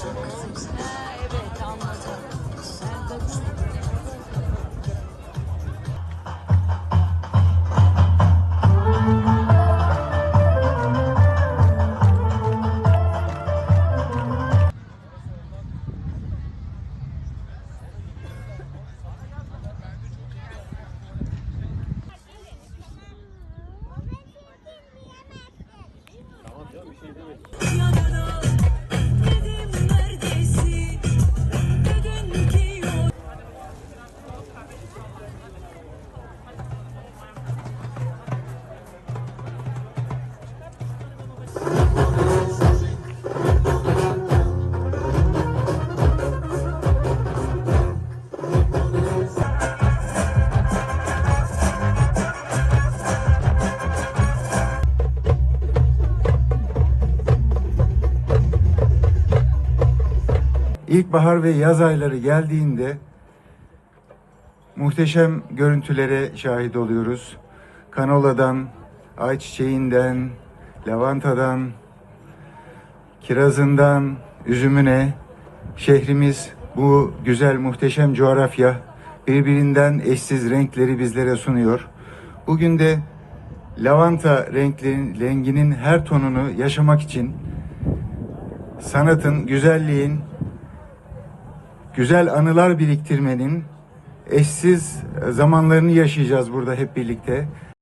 Ha, evet anladım. Sen karıştın. İlkbahar ve yaz ayları geldiğinde muhteşem görüntülere şahit oluyoruz. Kanola'dan, ayçiçeğinden, lavantadan, kirazından, üzümüne şehrimiz bu güzel muhteşem coğrafya birbirinden eşsiz renkleri bizlere sunuyor. Bugün de lavanta renklerin, renginin her tonunu yaşamak için sanatın, güzelliğin, güzel anılar biriktirmenin eşsiz zamanlarını yaşayacağız burada hep birlikte.